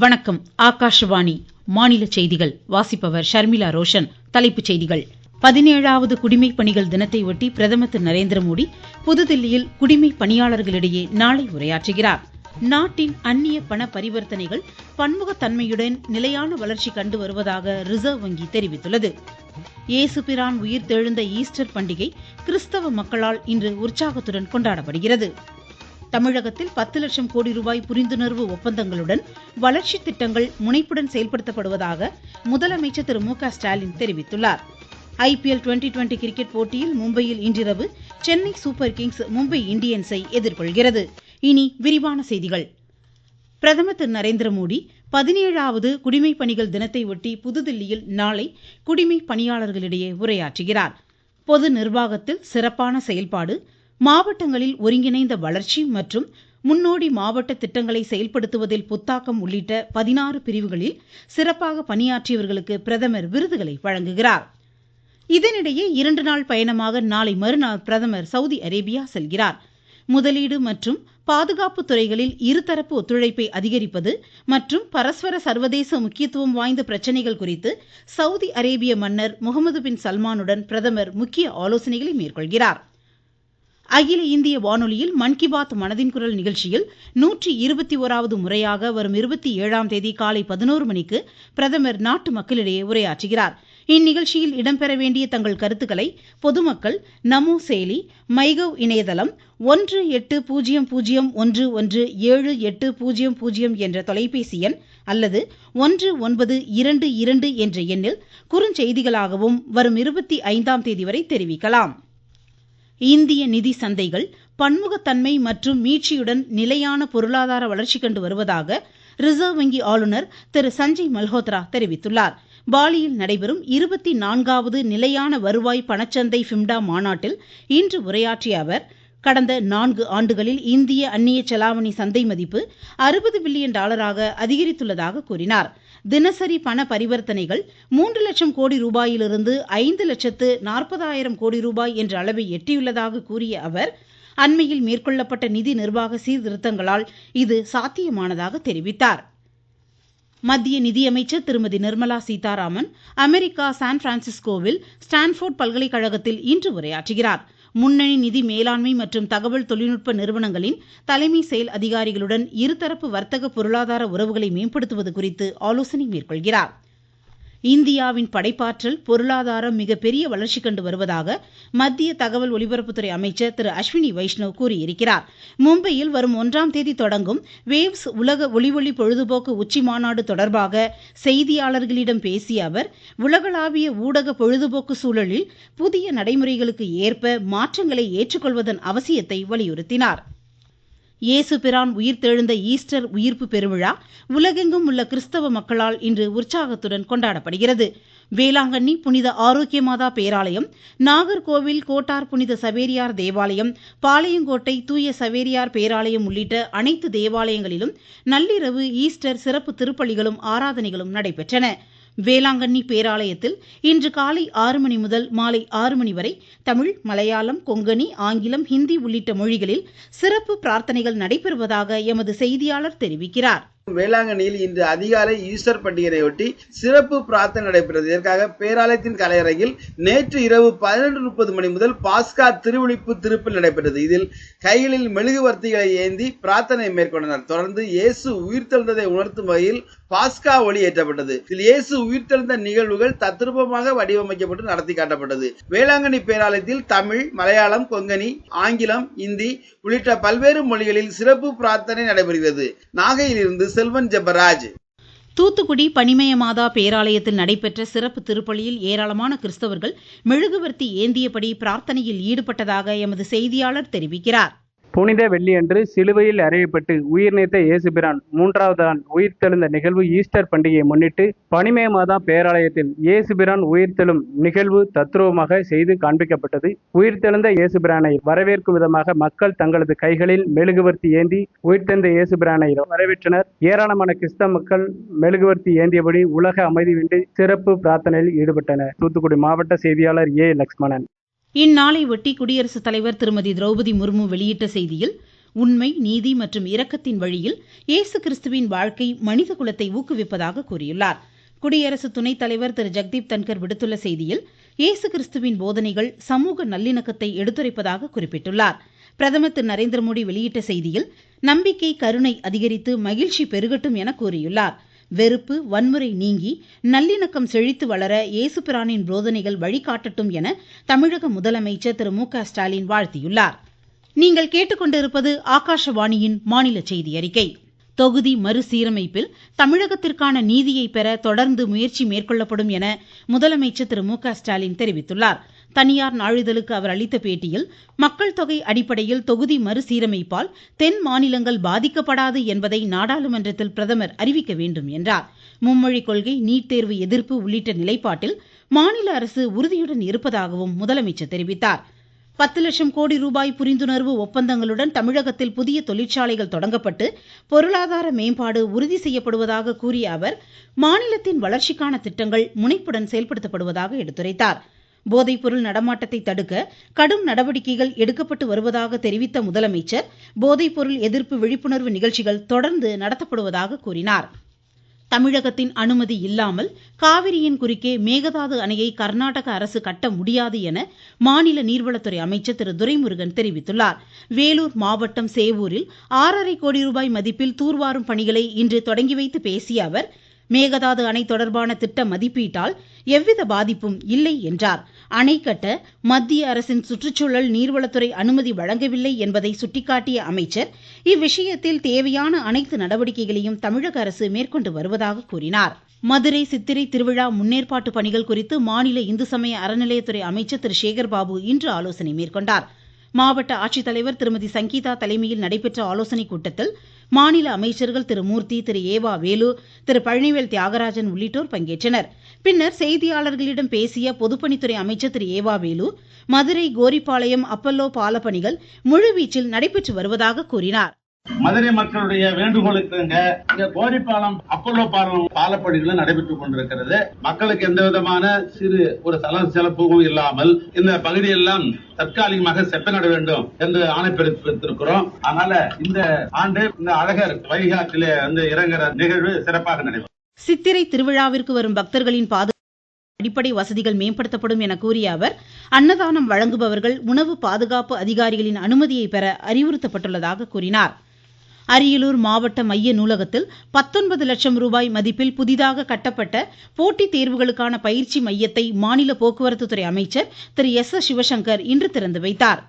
வணக்கம். ஆகாஷவாணி. மாநில செய்திகள். வாசிப்பவர் ஷர்மிளா ரோஷன். தலைப்புச் செய்திகள். பதினேழாவது குடிமைப் பணிகள் தினத்தை ஒட்டி பிரதமர் திரு நரேந்திர மோடி புதுதில்லியில் குடிமைப் பணியாளர்களிடையே நாளை உரையாற்றுகிறார். நாட்டின் அந்நிய பண பரிவர்த்தனைகள் பன்முகத்தன்மையுடன் நிலையான வளர்ச்சி கண்டு வருவதாக ரிசர்வ் வங்கி தெரிவித்துள்ளது. இயேசுபிரான் உயிர்த்தெழுந்த ஈஸ்டர் பண்டிகை கிறிஸ்தவ மக்களால் இன்று உற்சாகத்துடன் கொண்டாடப்படுகிறது. தமிழகத்தில் பத்து லட்சம் கோடி ரூபாய் புரிந்துணர்வு ஒப்பந்தங்களுடன் வளர்ச்சி திட்டங்கள் முனைப்புடன் செயல்படுத்தப்படுவதாக முதலமைச்சர் திரு மு ஸ்டாலின் தெரிவித்துள்ளார். ஐபிஎல் டுவெண்டி டுவெண்டி கிரிக்கெட் போட்டியில் மும்பையில் இன்றிரவு சென்னை சூப்பர் கிங்ஸ் மும்பை இந்தியன்ஸை எதிர்கொள்கிறது. இனி விரிவான செய்திகள். பிரதமர் திரு நரேந்திர மோடி பதினேழாவது குடிமைப் பணிகள் தினத்தை ஒட்டி புதுதில்லியில் நாளை குடிமைப் பணியாளர்களிடையே உரையாற்றுகிறார். பொது நிர்வாகத்தில் சிறப்பான செயல்பாடு மாவட்டங்களில் ஒருங்கிணைந்த வளர்ச்சி மற்றும் முன்னோடி மாவட்ட திட்டங்களை செயல்படுத்துவதில் புத்தாக்கம் உள்ளிட்ட பதினாறு பிரிவுகளில் சிறப்பாக பணியாற்றியவர்களுக்கு பிரதமர் விருதுகளை வழங்குகிறார். இதனிடையே இரண்டு நாள் பயணமாக நாளை மறுநாள் பிரதமர் சவுதி அரேபியா செல்கிறார். முதலீடு மற்றும் பாதுகாப்பு துறைகளில் இருதரப்பு ஒத்துழைப்பை அதிகரிப்பது மற்றும் பரஸ்பர சர்வதேச முக்கியத்துவம் வாய்ந்த பிரச்சனைகள் குறித்து சவுதி அரேபிய மன்னர் முகமது பின் சல்மானுடன் பிரதமர் முக்கிய ஆலோசனைகளை மேற்கொள்கிறார். அகில இந்திய வானொலியில் மன் கி பாத் மனதின் குரல் நிகழ்ச்சியில் நூற்றி இருபத்தி ஓராவது முறையாக வரும் இருபத்தி ஏழாம் தேதி காலை பதினோரு மணிக்கு பிரதமர் நாட்டு மக்களிடையே உரையாற்றுகிறார். இந்நிகழ்ச்சியில் இடம்பெற வேண்டிய தங்கள் கருத்துக்களை பொதுமக்கள் நமோ செயலி மைகவ் இணையதளம் ஒன்று எட்டு பூஜ்ஜியம் பூஜ்ஜியம் ஒன்று ஒன்று ஏழு எட்டு பூஜ்ஜியம் பூஜ்ஜியம் என்ற தொலைபேசி எண் அல்லது ஒன்று ஒன்பது இரண்டு இரண்டு என்ற எண்ணில் குறுஞ்செய்திகளாகவும் வரும் இருபத்தி ஐந்தாம் தேதி வரை தெரிவிக்கலாம். இந்திய நிதி சந்தைகள் பன்முகத்தன்மை மற்றும் மீட்சியுடன் நிலையான பொருளாதார வளர்ச்சி கண்டு வருவதாக ரிசர்வ் வங்கி ஆளுநர் திரு சஞ்சய் மல்ஹோத்ரா தெரிவித்துள்ளார். பாலியில் நடைபெறும் இருபத்தி நான்காவது நிலையான வருவாய் பணச்சந்தை ஃபிம்டா மாநாட்டில் இன்று உரையாற்றிய அவர் கடந்த நான்கு ஆண்டுகளில் இந்திய அந்நிய செலாவணி சந்தை மதிப்பு அறுபது பில்லியன் டாலராக அதிகரித்துள்ளதாக கூறினார். தினசரி பண பரிவர்த்தனைகள் மூன்று லட்சம் கோடி ரூபாயிலிருந்து ஐந்து லட்சத்து நாற்பதாயிரம் கோடி ரூபாய் என்ற அளவை எட்டியுள்ளதாக கூறிய அவர் அண்மையில் மேற்கொள்ளப்பட்ட நிதி நிர்வாக சீர்திருத்தங்களால் இது சாத்தியமானதாக தெரிவித்தார். மத்திய நிதியமைச்சர் திருமதி நிர்மலா சீதாராமன் அமெரிக்கா சான் பிரான்சிஸ்கோவில் ஸ்டான்போர்ட் பல்கலைக்கழகத்தில் இன்று உரையாற்றுகிறார். முன்னணி நிதி மேலாண்மை மற்றும் தகவல் தொழில்நுட்ப நிறுவனங்களின் தலைமை செயல் அதிகாரிகளுடன் இருதரப்பு வர்த்தக பொருளாதார உறவுகளை மேம்படுத்துவது குறித்து ஆலோசனை மேற்கொள்கிறார். இந்தியாவின் படைப்பாற்றல் பொருளாதாரம் மிகப்பெரிய வளர்ச்சி கண்டு வருவதாக மத்திய தகவல் ஒலிபரப்புத்துறை அமைச்சர் திரு அஸ்வினி வைஷ்ணவ் கூறியிருக்கிறார். மும்பையில் வரும் ஒன்றாம் தேதி தொடங்கும் வேவ்ஸ் உலக ஒளிவொளி பொழுதுபோக்கு உச்சி மாநாடு தொடர்பாக செய்தியாளர்களிடம் பேசிய அவர் உலகளாவிய ஊடக பொழுதுபோக்கு சூழலில் புதிய நடைமுறைகளுக்கு ஏற்ப மாற்றங்களை ஏற்றுக்கொள்வதன் அவசியத்தை வலியுறுத்தினார். இயேசு பிரான் உயிர்த்தெழுந்த ஈஸ்டர் உயிர்ப்பு பெருவிழா உலகெங்கும் உள்ள கிறிஸ்தவ மக்களால் இன்று உற்சாகத்துடன் கொண்டாடப்படுகிறது. வேளாங்கண்ணி புனித ஆரோக்கியமாதா பேராலயம் நாகர்கோவில் கோட்டார் புனித சவேரியார் தேவாலயம் பாளையங்கோட்டை தூய சவேரியார் பேராலயம் உள்ளிட்ட அனைத்து தேவாலயங்களிலும் நள்ளிரவு ஈஸ்டர் சிறப்பு திருப்பலிகளும் ஆராதனைகளும் நடைபெற்றன. வேளாங்கண்ணி பேராலயத்தில் இன்று காலை ஆறு மணி முதல் மாலை ஆறு மணி வரை தமிழ் மலையாளம் கொங்கணி ஆங்கிலம் ஹிந்தி உள்ளிட்ட மொழிகளில் சிறப்பு பிரார்த்தனைகள் நடைபெறுவதாக எமது செய்தியாளர் தெரிவிக்கிறார். வேளாங்கண்ணியில் இன்று அதிகாலை ஈஸ்டர் பண்டிகையொட்டி சிறப்பு பிரார்த்தனை நடைபெற்றது. இதற்காக பேராலயத்தின் கலையரங்கில் நேற்று இரவு பதினொன்று முப்பது மணி முதல் பாஸ்கா திருவிழிப்பு திருப்பில் நடைபெற்றது. இதில் கைகளில் மெழுகுவர்த்திகளை ஏந்தி பிரார்த்தனை மேற்கொண்டனர். தொடர்ந்து இயேசு உயிர்த்தெழுந்ததை உணர்த்தும் வகையில் பாஸ்கா ஒளி ஏற்றப்பட்டது. இதில் இயேசு உயிர்த்தெழுந்த நிகழ்வுகள் தத்ரூபமாக வடிவமைக்கப்பட்டு நடத்தி காட்டப்பட்டது. வேளாங்கண்ணி பேராலயத்தில் தமிழ் மலையாளம் கொங்கணி ஆங்கிலம் இந்தி உள்ளிட்ட பல்வேறு மொழிகளில் சிறப்பு பிரார்த்தனை நடைபெறுகிறது. நாகையிலிருந்து செல்வன் ஜெபராஜ். தூத்துக்குடி பனிமய மாதா பேராலயத்தில் நடைபெற்ற சிறப்பு திருப்பலியில் ஏராளமான கிறிஸ்தவர்கள் மெழுகுவர்த்தி ஏந்தியபடி பிரார்த்தனையில் ஈடுபட்டதாக எமது செய்தியாளர் தெரிவிக்கிறார். புனித வெள்ளியன்று சிலுவையில் அறையப்பட்டு உயிர் நீத்த இயேசுபிரான் மூன்றாவது ஆண் உயிர்த்தெழுந்த நிகழ்வு ஈஸ்டர் பண்டிகையை முன்னிட்டு பனிமே மாதா பேராலயத்தில் இயேசுபிரான் உயிர்த்தெழும் நிகழ்வு தத்ரூபமாக செய்து காண்பிக்கப்பட்டது. உயிர்த்தெழுந்த இயேசுபிரானை வரவேற்கும் விதமாக மக்கள் தங்களது கைகளில் மெழுகுவர்த்தி ஏந்தி உயிர்த்தெழுந்த இயேசுபிரானை வரவேற்றனர். ஏராளமான கிறிஸ்தவ மக்கள் மெழுகுவர்த்தி ஏந்தியபடி உலக அமைதி வேண்டி சிறப்பு பிரார்த்தனையில் ஈடுபட்டனர். தூத்துக்குடி மாவட்ட செய்தியாளர் ஏ. லக்ஷ்மணன். இந்நாளை ஒட்டி குடியரசுத் தலைவர் திருமதி திரௌபதி முர்மு வெளியிட்ட செய்தியில் உண்மை நீதி மற்றும் இரக்கத்தின் வழியில் இயேசு கிறிஸ்துவின் வாழ்க்கை மனித குலத்தை ஊக்குவிப்பதாக கூறியுள்ளார். குடியரசு துணைத் தலைவர் திரு. ஜெக்தீப் தன்கர் விடுத்துள்ள செய்தியில் இயேசு கிறிஸ்துவின் போதனைகள் சமூக நல்லிணக்கத்தை எடுத்துரைப்பதாக குறிப்பிட்டுள்ளார். பிரதமர் திரு. நரேந்திர மோடி வெளியிட்ட செய்தியில் நம்பிக்கை கருணை அதிகரித்து மகிழ்ச்சி பெருகட்டும் என கூறியுள்ளார். வெறுப்பு வன்முறை நீங்கி நல்லிணக்கம் செழித்து வளர இயேசுபிரானின் போதனைகள் வழிகாட்டட்டும் என தமிழக முதலமைச்சர் திரு மு க ஸ்டாலின் வாழ்த்தியுள்ளார். நீங்கள் கேட்டுக்கொண்டிருப்பது ஆகாஷவாணியின் மாநில செய்தி அறிக்கை. தொகுதி மறுசீரமைப்பில் தமிழகத்திற்கான நீதியை பெற தொடர்ந்து முயற்சி மேற்கொள்ளப்படும் என முதலமைச்சர் திரு மு க ஸ்டாலின் தெரிவித்துள்ளார். தனியார் நாளிதழுக்கு அவர் அளித்த பேட்டியில் மக்கள் தொகை அடிப்படையில் தொகுதி மறுசீரமைப்பால் தென் மாநிலங்கள் பாதிக்கப்படாது என்பதை நாடாளுமன்றத்தில் பிரதமர் அறிவிக்க வேண்டும் என்றார். மும்மொழி கொள்கை நீட் தேர்வு எதிர்ப்பு உள்ளிட்ட நிலைப்பாட்டில் மாநில அரசு உறுதியுடன் இருப்பதாகவும் முதலமைச்சர் தெரிவித்தார். பத்து லட்சம் கோடி ரூபாய் புரிந்துணர்வு ஒப்பந்தங்களுடன் தமிழகத்தில் புதிய தொழிற்சாலைகள் தொடங்கப்பட்டு பொருளாதார மேம்பாடு உறுதி செய்யப்படுவதாக கூறிய அவர் மாநிலத்தின் வளர்ச்சிக்கான திட்டங்கள் முனைப்புடன் செயல்படுத்தப்படுவதாக எடுத்துரைத்தார். போதைப்பொருள் நடமாட்டத்தை தடுக்க கடும் நடவடிக்கைகள் எடுக்கப்பட்டு வருவதாக தெரிவித்த முதலமைச்சர் போதைப்பொருள் எதிர்ப்பு விழிப்புணர்வு நிகழ்ச்சிகள் தொடர்ந்து நடத்தப்படுவதாக கூறினார். தமிழகத்தின் அனுமதி இல்லாமல் காவிரியின் குறுக்கே மேகதாது அணையை கர்நாடக அரசு கட்ட முடியாது என மாநில நீர்வளத்துறை அமைச்சர் திரு துரைமுருகன் தெரிவித்துள்ளார். வேலூர் மாவட்டம் சேவூரில் ஆறரை கோடி ரூபாய் மதிப்பில் தூர்வாரும் பணிகளை இன்று தொடங்கி வைத்து பேசிய அவர் மேகதாது அணை தொடர்பான திட்ட மதிப்பீட்டால் எவ்வித பாதிப்பும் இல்லை என்றார். அணை கட்ட மத்திய அரசின் சுற்றுச்சூழல் நீர்வளத்துறை அனுமதி வழங்கவில்லை என்பதை சுட்டிக்காட்டிய அமைச்சர் இவ்விஷயத்தில் தேவையான அனைத்து நடவடிக்கைகளையும் தமிழக அரசு மேற்கொண்டு வருவதாக கூறினார். மதுரை சித்திரை திருவிழா முன்னேற்பாட்டு பணிகள் குறித்து மாநில இந்து சமய அறநிலையத்துறை அமைச்சர் திரு. சேகர்பாபு இன்று ஆலோசனை மேற்கொண்டார். மாவட்ட ஆட்சித்தலைவர் திருமதி சங்கீதா தலைமையில் நடைபெற்ற ஆலோசனைக் கூட்டத்தில் மாநில அமைச்சர்கள் திரு மூர்த்தி திரு ஏவா வேலு திரு பழனிவேல் தியாகராஜன் உள்ளிட்டோர் பங்கேற்றனர். பின்னர் செய்தியாளர்களிடம் பேசிய பொதுப்பணித்துறை அமைச்சர் Thiru E V Velu Madurai Koripalayam Apollo பாலப்பணிகள் முழுவீச்சில் நடைபெற்று வருவதாக கூறினார். மதுரை மக்களுடைய வேண்டுகோளுக்கு இங்க கோரிப்பாலம் அப்பல்லோ பாலம் பாலப்பணிகளும் நடைபெற்றுக் கொண்டிருக்கிறது. மக்களுக்கு எந்த விதமான சிறு ஒரு சல சிறப்பும் இல்லாமல் இந்த பகுதியெல்லாம் தற்காலிகமாக செப்பனிட வேண்டும் என்று ஆணை பிறப்பித்திருக்கிறோம் அதனால இந்த ஆண்டு இந்த அழகர் வைகாட்டிலே வந்து இறங்குற நிகழ்வு சிறப்பாக நடைபெறும். சித்திரை திருவிழாவிற்கு வரும் பக்தர்களின் பாதுகாப்பு அடிப்படை வசதிகள் மேம்படுத்தப்படும் என கூறிய அவர் அன்னதானம் வழங்குபவர்கள் உணவு பாதுகாப்பு அதிகாரிகளின் அனுமதியை பெற அறிவுறுத்தப்பட்டுள்ளதாக கூறினார். அரியலூர் மாவட்ட மைய நூலகத்தில் பத்தொன்பது லட்சம் ரூபாய் மதிப்பில் புதிதாக கட்டப்பட்ட போட்டித் தேர்வுகளுக்கான பயிற்சி மையத்தை மாநில போக்குவரத்துத்துறை அமைச்சர் திரு எஸ் எஸ் சிவசங்கர் இன்று திறந்து வைத்தார்.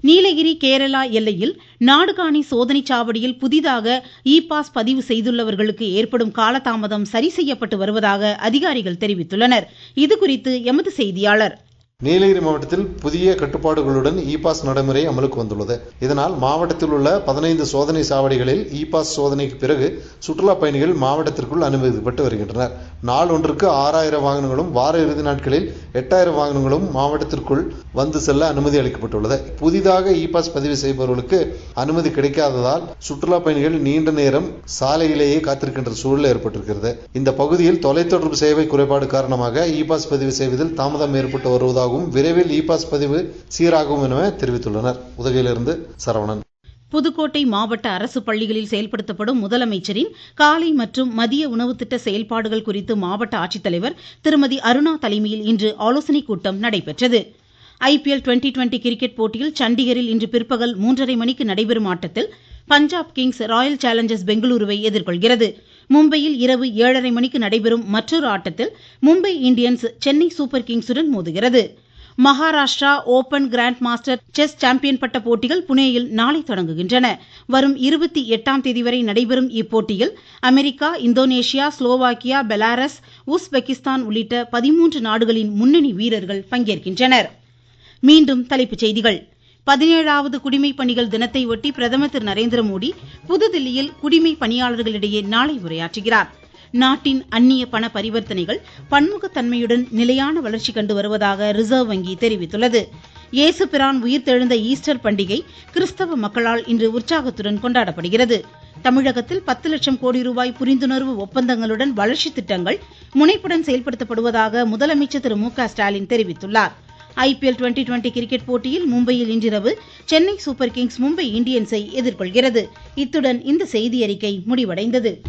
நீலகிரி கேரளா எல்லையில் நாடுகாணி சோதனைச் சாவடியில் புதிதாக இ பாஸ் பதிவு செய்துள்ளவர்களுக்கு ஏற்படும் காலதாமதம் சரி செய்யப்பட்டு வருவதாக அதிகாரிகள் தெரிவித்துள்ளனர். இதுகுறித்து எமது செய்தியாளர். நீலகிரி மாவட்டத்தில் புதிய கட்டுப்பாடுகளுடன் இ பாஸ் நடைமுறை அமலுக்கு வந்துள்ளது. இதனால் மாவட்டத்தில் உள்ள பதினைந்து சோதனை சாவடிகளில் இ பாஸ் சோதனைக்கு பிறகு சுற்றுலா பயணிகள் மாவட்டத்திற்குள் அனுமதிக்கப்பட்டு வருகின்றனர். நாள் ஒன்றுக்கு ஆறாயிரம் வாகனங்களும் வார இறுதி நாட்களில் எட்டாயிரம் வாகனங்களும் மாவட்டத்திற்குள் வந்து செல்ல அனுமதி அளிக்கப்பட்டுள்ளது. புதிதாக இ பாஸ் பதிவு செய்பவர்களுக்கு அனுமதி கிடைக்காததால் சுற்றுலா பயணிகள் நீண்ட நேரம் சாலையிலேயே காத்திருக்கின்ற சூழல் ஏற்பட்டிருக்கிறது. இந்த பகுதியில் தொலைத்தொடர்பு சேவை குறைபாடு காரணமாக இ பாஸ் பதிவு செய்வதில் தாமதம் ஏற்பட்டு வருவதாகவும் விரைவில் இ பாஸ் பதிவு சீராகும் என தெரிவித்துள்ளனர். உதகையிலிருந்து சரவணன். புதுக்கோட்டை மாவட்ட அரசு பள்ளிகளில் செயல்படுத்தப்படும் முதலமைச்சரின் காலை மற்றும் மதிய உணவு திட்ட செயல்பாடுகள் குறித்து மாவட்ட ஆட்சித்தலைவர் திருமதி அருணா தலைமையில் இன்று ஆலோசனைக் கூட்டம் நடைபெற்றது. ஐபிஎல் டுவெண்டி டுவெண்டி கிரிக்கெட் போட்டியில் சண்டிகரில் இன்று பிற்பகல் மூன்றரை மணிக்கு நடைபெறும் ஆட்டத்தில் பஞ்சாப் கிங்ஸ் ராயல் சேலஞ்சர்ஸ் பெங்களூருவை எதிர்கொள்கிறது. மும்பையில் இரவு ஏழரை மணிக்கு நடைபெறும் மற்றொரு ஆட்டத்தில் மும்பை இந்தியன்ஸ் சென்னை சூப்பர் கிங்ஸுடன் மோதுகிறது. Maharashtra open grand master chess champion பட்ட போட்டிகள் புனேயில் நாளை தொடங்குகின்றன. வரும் இருபத்தி எட்டாம் தேதி வரை நடைபெறும் இப்போட்டியில் America Indonesia Slovakia Belarus Uzbekistan உள்ளிட்ட பதிமூன்று நாடுகளின் முன்னணி வீரர்கள் பங்கேற்கின்றனர். மீண்டும் தலைப்புச் செய்திகள். பதினேழாவது குடிமை பணிகள் தினத்தை ஒட்டி பிரதமர் திரு நரேந்திர மோடி புதுதில்லியில் குடிமை பணியாளர்களிடையே நாளை உரையாற்றுகிறார். நாட்டின் அந்நிய பண பரிவர்த்தனைகள் பன்முகத்தன்மையுடன் நிலையான வளர்ச்சி கண்டு வருவதாக ரிசர்வ் வங்கி தெரிவித்துள்ளது. இயேசு பிரான் உயிர்த்தெழுந்த ஈஸ்டர் பண்டிகை கிறிஸ்தவ மக்களால் இன்று உற்சாகத்துடன் கொண்டாடப்படுகிறது. தமிழகத்தில் பத்து லட்சம் கோடி ரூபாய் புரிந்துணர்வு ஒப்பந்தங்களுடன் வளர்ச்சி திட்டங்கள் முனைப்புடன் செயல்படுத்தப்படுவதாக முதலமைச்சர் திரு மு க ஸ்டாலின் தெரிவித்துள்ளார். ஐபிஎல் டுவெண்டி டுவெண்டி கிரிக்கெட் போட்டியில் மும்பையில் இன்றிரவு சென்னை சூப்பர் கிங்ஸ் மும்பை இந்தியன்ஸை எதிர்கொள்கிறது. இத்துடன் இந்த செய்தி அறிக்கை முடிவடைந்தது.